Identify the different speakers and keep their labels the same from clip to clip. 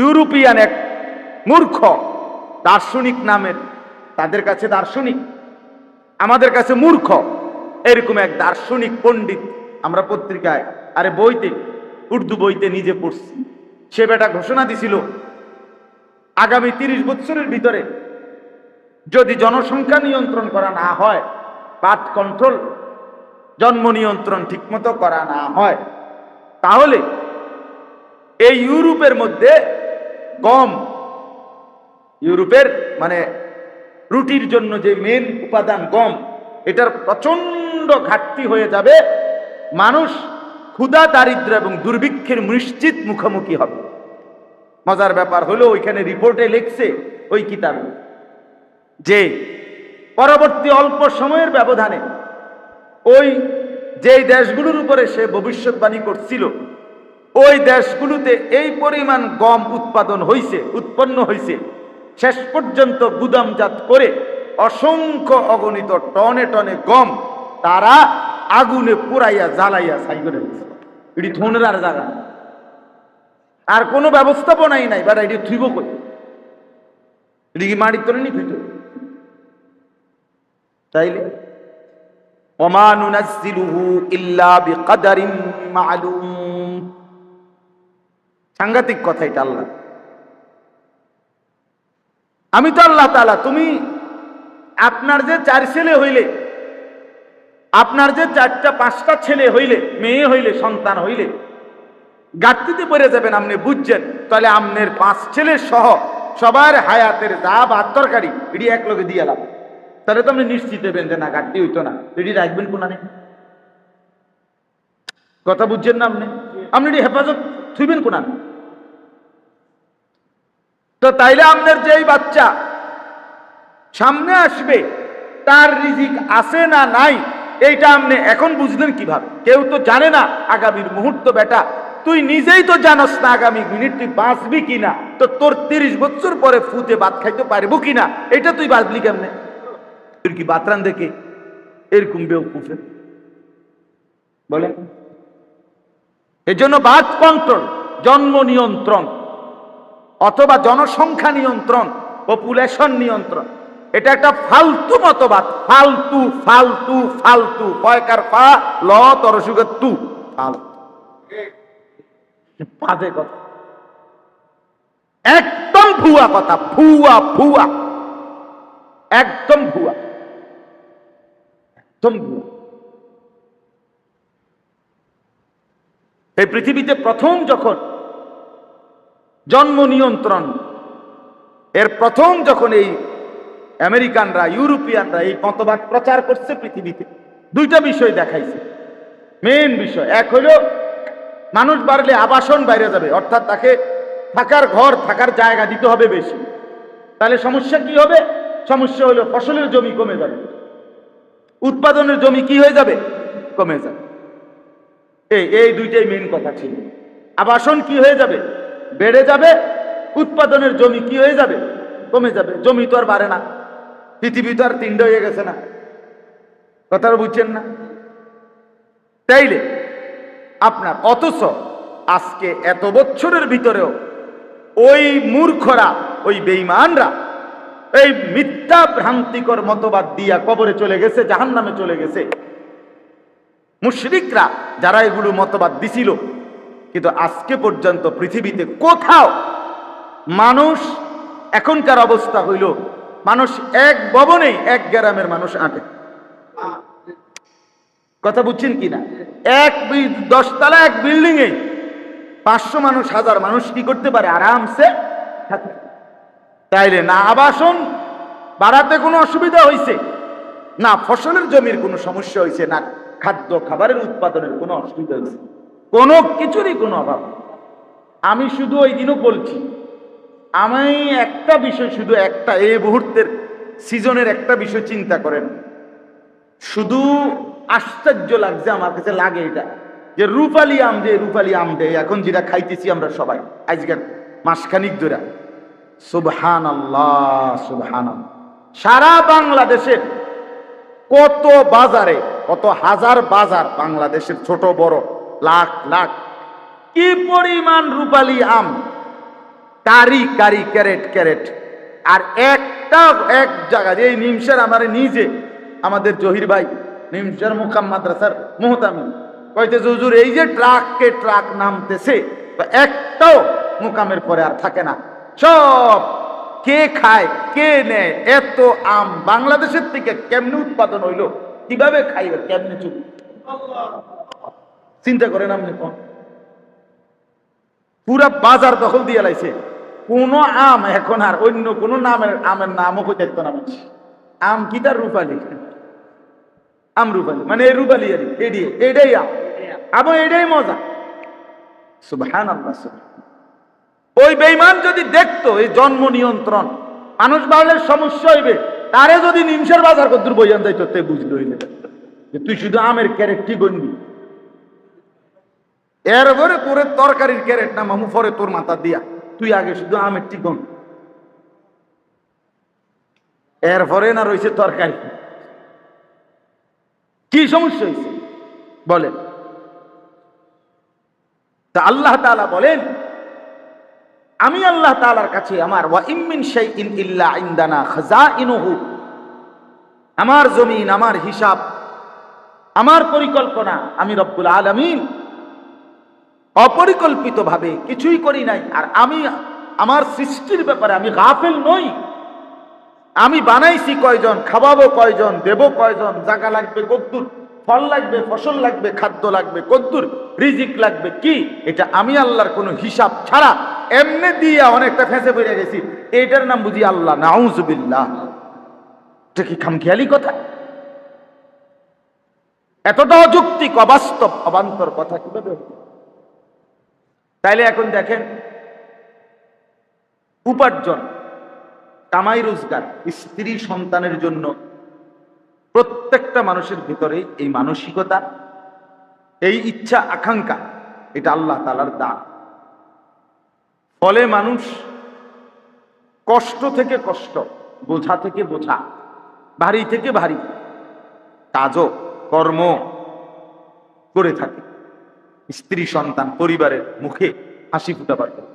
Speaker 1: European এক মূর্খ, দার্শনিক নামের, তাদের কাছে দার্শনিক, আমাদের কাছে মূর্খ, এরকম এক দার্শনিক পণ্ডিত আমরা পত্রিকায়, আরে বইতে, উর্দু বইতে নিজে পড়ছি। সে বেটা ঘোষণা দিছিল, আগামী তিরিশ বছরের ভিতরে যদি জনসংখ্যা নিয়ন্ত্রণ করা না হয়, বার্থ কন্ট্রোল, জন্ম নিয়ন্ত্রণ ঠিকমতো করা না হয়, তাহলে এই ইউরোপের মধ্যে গম। ইউরোপের মানে রুটির জন্য যে মেন উপাদান গম, এটার প্রচণ্ড ঘাটতি হয়ে যাবে। মানুষ ক্ষুধা দারিদ্র এবং দুর্ভিক্ষের নিশ্চিত মুখোমুখি হবে। মজার ব্যাপার হলো ওইখানে রিপোর্টে লিখছে ওই কিতাবে যে পরবর্তী অল্প সময়ের ব্যবধানে ওই যেই দেশগুলোর উপরে সে ভবিষ্যৎবাণী করছিল ওই দেশগুলোতে এই পরিমাণ গম উৎপাদন হইছে, উৎপন্ন হইছে। শেষ পর্যন্ত গুদামজাত করে অসংখ্য অগণিত টনে টনে গম তারা আগুনে পুরাইয়া জ্বালাইয়া ছাই করে এটি থনের আর জায়গা আর কোনো ব্যবস্থাপনাই নাই, বাট, এটি থুইব কই? এটি কি মাটির তলে নি থুইত তাইলে? ওমা নুনাজ্জিলুহু ইল্লা বিকদারিন মালুম। সাংঘাতিক কথা এটা আল্লাহ। আমি তো আল্লাহ তাআলা, তুমি আপনার যে চার ছেলে হইলে, আপনার যে চারটা পাঁচটা ছেলে হইলে, মেয়ে হইলে, সন্তান হইলে গাত্তিতে পড়ে যাবেন আপনি, বুঝছেন? তাহলে আমনের পাঁচ ছেলে সহ সবার হায়াতের যা ভাত তরকারি, এটি এক লোকে দিয়ে লাভ। তাহলে তো আপনি নিশ্চিত হবেন যে না, ঘাটতি হইতো না। এটি রাখবেন কোনানে কথা বুঝছেন না আপনি? আপনি এটি হেফাজত থুইবেন কোনানে তো তাইলে আপনার যেই বাচ্চা সামনে আসবে, তার রিজিক আছে না নাই, এইটা আপনি এখন বুঝলেন কীভাবে? কেউ তো জানে না আগামীর মুহূর্ত বেটা। তুই নিজেই তো জানস না আগামী মিনিট তুই বাঁচবি কিনা। তো তোর তিরিশ বছর পরে ফুতে ভাত খাইতে পারব কিনা? এটা তুই বাঁচলি কেমনে? তুই কি বাতরান দেখে এরকম বেউকুফে বলেন। এজন্য বাদ কন্ট্রোল, জন্ম নিয়ন্ত্রণ। অথবা জনসংখ্যা নিয়ন্ত্রণ পপুলেশন নিয়ন্ত্রণ। এটা একটা ফালতু মতবাদ। ফালতু ফালতু ফালতু। কয়কার পা ল, তরসুগের তু। ফালতু। বাজে কথা। একদম ভুয়া কথা, ভুয়া ভুয়া। একদম ভুয়া। একদম ভুয়া। এই পৃথিবীতে প্রথম যখন জন্ম নিয়ন্ত্রণ। এর প্রথম যখন এই আমেরিকানরা, ইউরোপিয়ানরা এই মতবাদ প্রচার করছে পৃথিবীতে, দুইটা বিষয় দেখাইছে। মেন বিষয়, এক হলো মানুষ বাড়লে আবাসন বাইরে যাবে, অর্থাৎ তাকে থাকার ঘর, থাকার জায়গা দিতে হবে বেশি। তাহলে সমস্যা কি হবে? সমস্যা হলো ফসলের জমি কমে যাবে। উৎপাদনের জমি কি হয়ে যাবে? কমে যাবে। এই এই দুইটাই মেন কথা ছিল। আবাসন কি হয়ে যাবে? বেড়ে যাবে, উৎপাদনের জমি কি হয়ে যাবে? কমে যাবে। জমি তো আর বাড়ে না। পৃথিবী তো আর তিনটে হয়ে গেছে না। কথা বুঝছেন না? তাইলে আপনার অথচ আজকে এত বছরের ভিতরেও ওই মূর্খরা, ওই বেঈমানরা, এই মিথ্যা ভ্রান্তিকর মতবাদ দিয়া কবরে চলে গেছে জাহান নামে চলে গেছে। মুশরিকরা যারা এগুলো মতবাদ দিছিল কিন্তু আজকে পর্যন্ত পৃথিবীতে কোথাও মানুষ এখনকার অবস্থা হইল, মানুষ এক ভবনেই এক গ্রামের মানুষ আটে। কথা বুঝছেন কি না এক দশতলা এক বিল্ডিং এ পাঁচশো মানুষ, হাজার মানুষ কি করতে পারে? আরামসে তাইলে না আবাসন বাড়াতে কোনো অসুবিধা হয়েছে না ফসলের জমির কোনো সমস্যা হয়েছে না খাদ্য খাবারের উৎপাদনের কোনো অসুবিধা হয়েছে কোনো কিছুরই কোনো অভাব আমি শুধু ওই দিনও বলছি, আমি একটা বিষয় শুধু একটা, এই মুহূর্তের সিজনের একটা বিষয় চিন্তা করেন। শুধু আশ্চর্য লাগছে, আমার কাছে লাগে এটা, যে রূপালি আম দে রূপালি আম দে এখন যেটা খাইতেছি আমরা সবাই, আজকে মাসখানিক ধরে। সুবহান আল্লাহ সুবহান সারা বাংলাদেশের কত বাজারে, কত হাজার বাজার বাংলাদেশের ছোট বড় লাখ লাখ। কি পরিমাণ রূপালি আম? কারি কারি, ক্যারেট ক্যারেট। আর একটা এক জায়গা যে নিমসার আমার নিজে, আমাদের জহির ভাই নিমসার মুকাম মাদ্রাসার মোহতামি কইতেছে হুজুর, এই যে ট্রাককে ট্রাক নামতেছে একটাও মুকামের পরে আর থাকে না। সব কে খায়, কে নেয়, এত আম বাংলাদেশের থেকে কেমনে উৎপাদন হইল? কীভাবে খাইবে, কেমনে চুপ চিন্তা করেন আপনি কোন? পুরা বাজার দখল দিয়ে লাইছে। কোন আম এখন আর অন্য কোন নামের, আমের নামও কই দেখতো না মানুষ। আম কি তার রূপালি? আম রূপালি। মানে এই রূপালি আর এডি এটাই আম। আবার এটাই মজা। সুবহান আল্লাহ ওই বেইমান যদি দেখতো এই জন্ম নিয়ন্ত্রণ, মানুষ বাড়লে সমস্যা হইবে। তারে যদি নিমসের বাজার কদ্দুর বইয়ান যাইতো, তে বুঝলো হইলে। তুই শুধু আমের ক্যারেক্টি গণবি। এরপরে তোর তরকারির ক্যারেট না মামু, পরে তোর মাথা দিয়া। তুই আগে শুধু আমের টিকন এরপরে না রয়েছে তরকারি। কি সমস্যা হয়েছে? বলেন। তা আল্লাহ তাআলা বলেন, আমি আল্লাহ তালার কাছে আমার ওয়া ইল্লা আমার জমিন, আমার হিসাব, আমার পরিকল্পনা আমি রব্বুল আলামিন অপরিকল্পিতভাবে কিছুই করি নাই। আর আমি, আমার সৃষ্টির ব্যাপারে আমি গাফেল নই। আমি বানাইছি কয়জন, খাওয়াবো কয়জন, দেব কয়জন জায়গা লাগবে কদ্দুর, ফল লাগবে, ফসল লাগবে, খাদ্য লাগবে, কদ্দুর, রিজিক লাগবে কি? এটা আমি আল্লাহর কোনো হিসাব ছাড়া এমনি দিয়া অনেকটা ফেঁসে পড়ে গেছি। এটার নাম বুঝি আল্লাহ, নাউজুবিল্লাহ। এটা কি খামখেয়ালি কথা? এতটা অযৌক্তিক, অবাস্তব, অবান্তর কথা কীভাবে পারে? তাইলে এখন দেখেন, উপার্জন, কামাই রোজগার, স্ত্রী সন্তানের জন্য প্রত্যেকটা মানুষের ভিতরে এই মানসিকতা, এই ইচ্ছা, আকাঙ্ক্ষা, এটা আল্লাহ তালার দান। ফলে মানুষ কষ্ট থেকে কষ্ট, বোঝা থেকে বোঝা, ভারী থেকে ভারী, কাজও, কর্ম করে থাকে। স্ত্রী, সন্তান, পরিবারের মুখে হাসি ফুটাবার জন্য।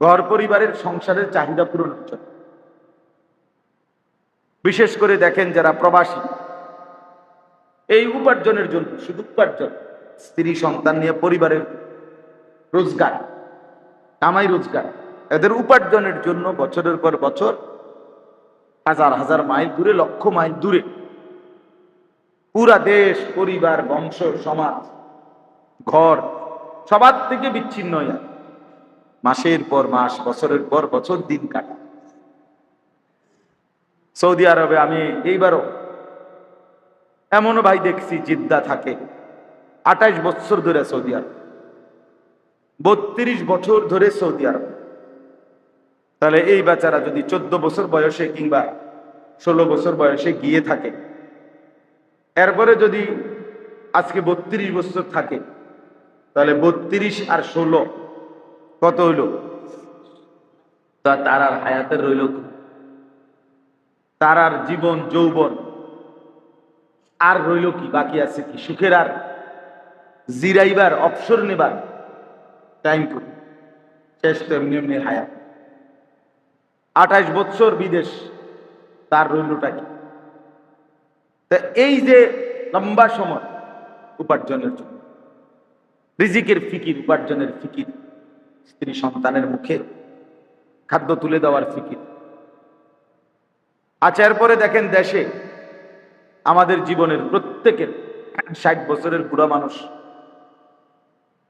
Speaker 1: ঘর পরিবারের সংসারের চাহিদা পূরণের জন্য। বিশেষ করে দেখেন যারা প্রবাসী, এই উপার্জনের জন্য শুধু উপার্জন, স্ত্রী, সন্তান নিয়ে পরিবারের রোজগার, কামাই রোজগার, এদের উপার্জনের জন্য বছরের পর বছর হাজার হাজার মাইল দূরে, লক্ষ মাইল দূরে পুরা দেশ, পরিবার, বংশ, সমাজ ঘর সবার থেকে বিচ্ছিন্ন হয়ে মাসের পর মাস, বছরের পর বছর দিন কাটে। সৌদি আরবে আমি এইবারও এমনও ভাই দেখছি, জিদ্দা থাকে। আঠাইশ বছর ধরে সৌদি আরব। বত্রিশ বছর ধরে সৌদি আরব। তাহলে এই বাচ্চারা যদি চোদ্দ বছর বয়সে কিংবা ষোলো বছর বয়সে গিয়ে থাকে, এরপরে যদি আজকে বত্রিশ বছর থাকে তাহলে বত্রিশ আর ষোলো, কত হইল? তা তার আর হায়াতের রইল? তার আর জীবন, যৌবন, আর রইল কি? বাকি আছে কি? সুখের আর জিরাইবার, অবসর নেবার টাইম করি শেষ তো এমনি এমনি হায়াত। আঠাশ বছর বিদেশ, তার রইলটা কি? তা এই যে লম্বা সময় উপার্জনের জন্য। রিজিকের ফিকির, উপার্জনের ফিকির, স্ত্রী সন্তানের মুখে খাদ্য তুলে দেওয়ার ফিকির। আচ্ছা এরপরে দেখেন দেশে আমাদের জীবনের প্রত্যেকের ষাট বছরের বুড়া মানুষ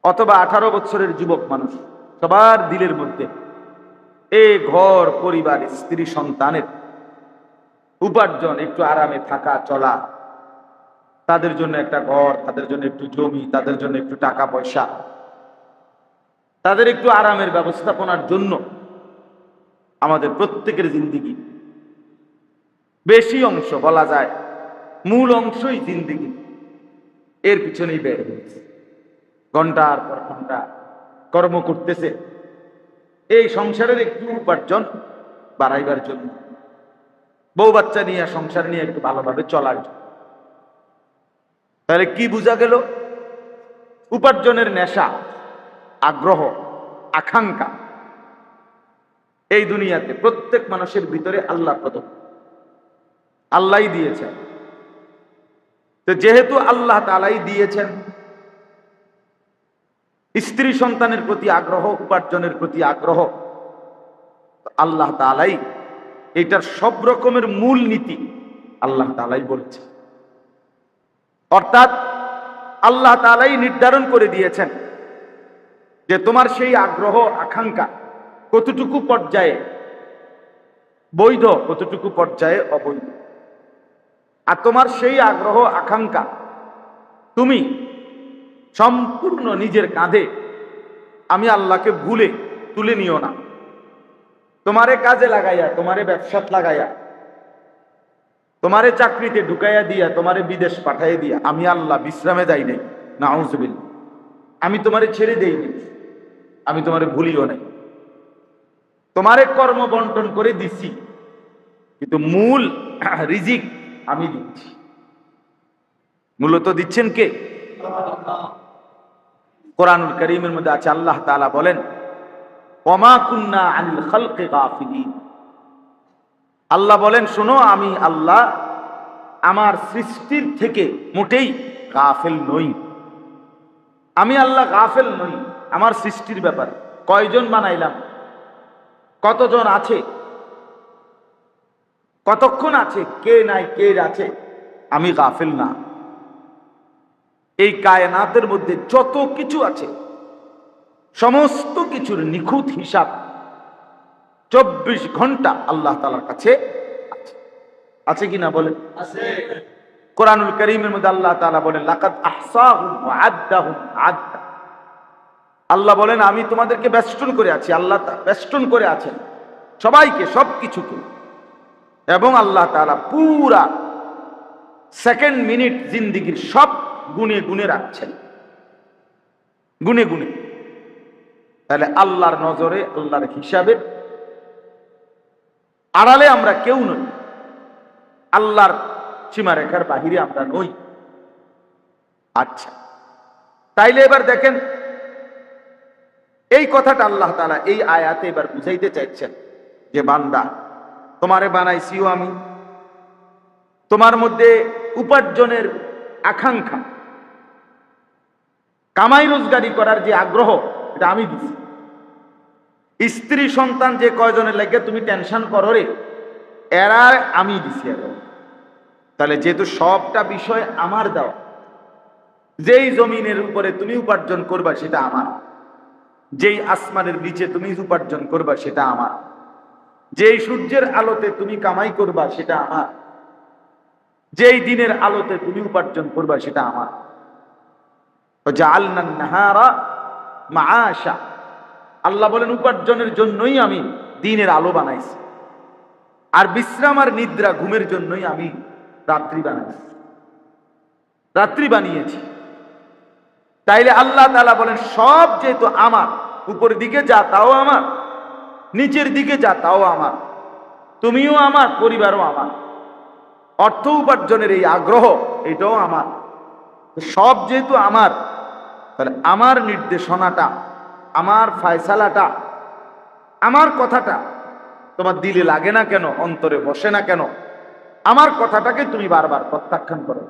Speaker 1: অথবা আঠারো বছরের যুবক মানুষ সবার দিলের মধ্যে এ ঘর, পরিবার, স্ত্রী সন্তানের উপার্জন, একটু আরামে থাকা, চলা তাদের জন্য একটা ঘর, তাদের জন্য একটু জমি, তাদের জন্য একটু টাকা পয়সা। তাদের একটু আরামের ব্যবস্থাপনার জন্য আমাদের প্রত্যেকের জিন্দিগি। বেশি অংশ বলা যায় মূল অংশই জিন্দিগি। এর পিছনেই ব্যয় হয়েছে। ঘণ্টার পর ঘণ্টা কর্ম করতেছে। এই সংসারের একটু উপার্জন বাড়াইবার জন্য। বউ বাচ্চা নিয়ে সংসার নিয়ে একটু ভালোভাবে চলার জন্য। তাহলে কি বোঝা গেল? উপার্জনের নেশা, আগ্রহ, আকাঙ্ক্ষা। এই দুনিয়াতে প্রত্যেক মানুষের ভিতরে আল্লাহ প্রদম আল্লাহ দিয়েছেন। তো যেহেতু আল্লাহ তালাই দিয়েছেন, স্ত্রী সন্তানের প্রতি আগ্রহ, উপার্জনের প্রতি আগ্রহ আল্লাহ তালাই এটার সব রকমের মূল নীতি আল্লাহ তালাই বলছে অর্থাৎ আল্লাহ তালাই নির্ধারণ করে দিয়েছেন যে তোমার সেই আগ্রহ, আকাঙ্ক্ষা কতটুকু পর্যায়ে বৈধ, কতটুকু পর্যায়ে অবৈধ? আর তোমার সেই আগ্রহ, আকাঙ্ক্ষা তুমি সম্পূর্ণ নিজের কাঁধে আমি আল্লাহকে ভুলে তুলে নিও না। তোমারে কাজে লাগাইয়া, তোমারে ব্যবসাত লাগাইয়া তোমারে চাকরিতে ঢুকাইয়া দিয়া, তোমারে বিদেশ পাঠাইয়া দিয়া আমি আল্লাহ বিশ্রামে যাই নাই। না আমি তোমারে ছেড়ে দেই নাই। আমি তোমারে ভুলিও নাই। তোমারে কর্ম বন্টন করে দিছি। কিন্তু মূল রিজিক আমি দিচ্ছি। মূলত দিচ্ছেন কে? কোরআনুল করিমের মধ্যে আছে, আল্লাহ তাআলা বলেন, ওমা কুন্না আনিল খালকে গাফিলিন। আল্লাহ বলেন, শোনো, আমি আল্লাহ আমার সৃষ্টির থেকে মোটেই গাফেল নই। আমি আল্লাহ গাফেল নই, আমার সৃষ্টির ব্যাপার। কয়জন বানাইলাম? কতজন আছে? কতক্ষণ আছে? কে নাই, কে আছে? আমি গাফেল না। এই কায়নাতের মধ্যে যত কিছু আছে, সমস্ত কিছুর নিখুঁত হিসাব চব্বিশ ঘণ্টা আল্লাহ তালার কাছে আছে। আছে কিনা বলেন? কোরআনুল করিমের মধ্যে আল্লাহ তালা বলেন লাকাত আহসাহুম আল্লাহ বলেন আমি তোমাদেরকে বেষ্টন করে আছি আল্লাহ বেষ্টন করে আছেন সবাইকে সব কিছুকে এবং আল্লাহ তালা পুরা সেকেন্ড মিনিট জিন্দিগির সব গুনে গুনে রাখছেন। গুনে গুনে। তাহলে আল্লাহর নজরে আল্লাহর হিসাবে আড়ালে আমরা কেউ নই। আল্লাহর সীমারেখার বাহিরে আমরা নই। আচ্ছা তাইলে এবার দেখেন, এই কথাটা আল্লাহ তালা এই আয়াতে এবার বুঝাইতে চাইছেন যে, বান্দা, তোমারে বানাইছিও আমি। তোমার মধ্যে উপার্জনের আকাঙ্ক্ষা। কামাই রোজগারি করার যে আগ্রহ, এটা আমি দিছি। স্ত্রী সন্তান যে কয়জনের লাগে তুমি টেনশন করো রে। এরা আমি দিছি এখন তাহলে যেহেতু সবটা বিষয় আমার দেওয়া, যেই জমিনের উপরে তুমি উপার্জন করবা সেটা আমার। যেই আসমানের নিচে তুমি উপার্জন করবা সেটা আমার। যেই সূর্যের আলোতে তুমি কামাই করবা সেটা আমার। যেই দিনের আলোতে তুমি উপার্জন করবা সেটা আমার। জাআলনা নাহারা মাআশা। আল্লাহ বলেন, উপার্জনের জন্যই আমি দিনের আলো বানাইছি। আর বিশ্রাম আর নিদ্রা ঘুমের জন্যই আমি রাত্রি বানাইছি। রাত্রি বানিয়েছি। তাইলে আল্লাহ তাআলা বলেন, সব যেহেতু আমার, উপরের দিকে যা তাও আমার, নিচের দিকে যা তাও আমার, তুমিও আমার, পরিবারও আমার, অর্থ উপার্জনের এই আগ্রহ, এটাও আমার। সব যেহেতু আমার, তাহলে আমার নির্দেশনাটা আমার ফায়সালাটা, আমার কথাটা তোমার দিলে লাগে না কেন, অন্তরে বসে না কেন? আমার কথাটাকে তুমি বারবার প্রত্যাখ্যান করো।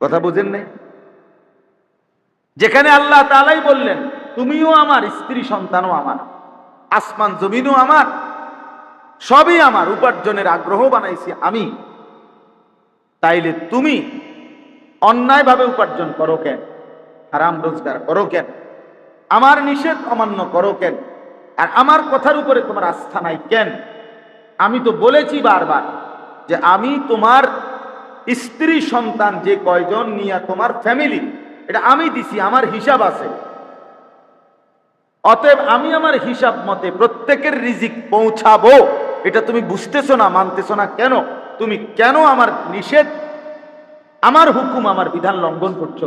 Speaker 1: কথা বুঝেন নাই? যেখানে আল্লাহ তালাই বললেন, তুমিও আমার, স্ত্রী সন্তানও আমার, আসমান জমিনও আমার, সবই আমার, উপার্জনের আগ্রহ বানাইছি আমি, তাইলে তুমি অন্যায়ভাবে উপার্জন করো কেন? হারাম রোজগার করো কেন? আমার নিষেধ অমান্য করো কেন? আর আমার কথার উপরে তোমার আস্থা নাই কেন? আমি তো বলেছি বারবার যে আমি তোমার স্ত্রী সন্তান যে কয়জন নিয়ে তোমার ফ্যামিলি এটা আমি দিছি, আমার হিসাব আছে। অতএব আমি আমার হিসাব মতে প্রত্যেকের রিজিক পৌঁছাবো, এটা তুমি বুঝতেছো না, মানতেছো না কেন? তুমি কেন আমার নিষেধ, আমার হুকুম, আমার বিধান লঙ্ঘন করছ?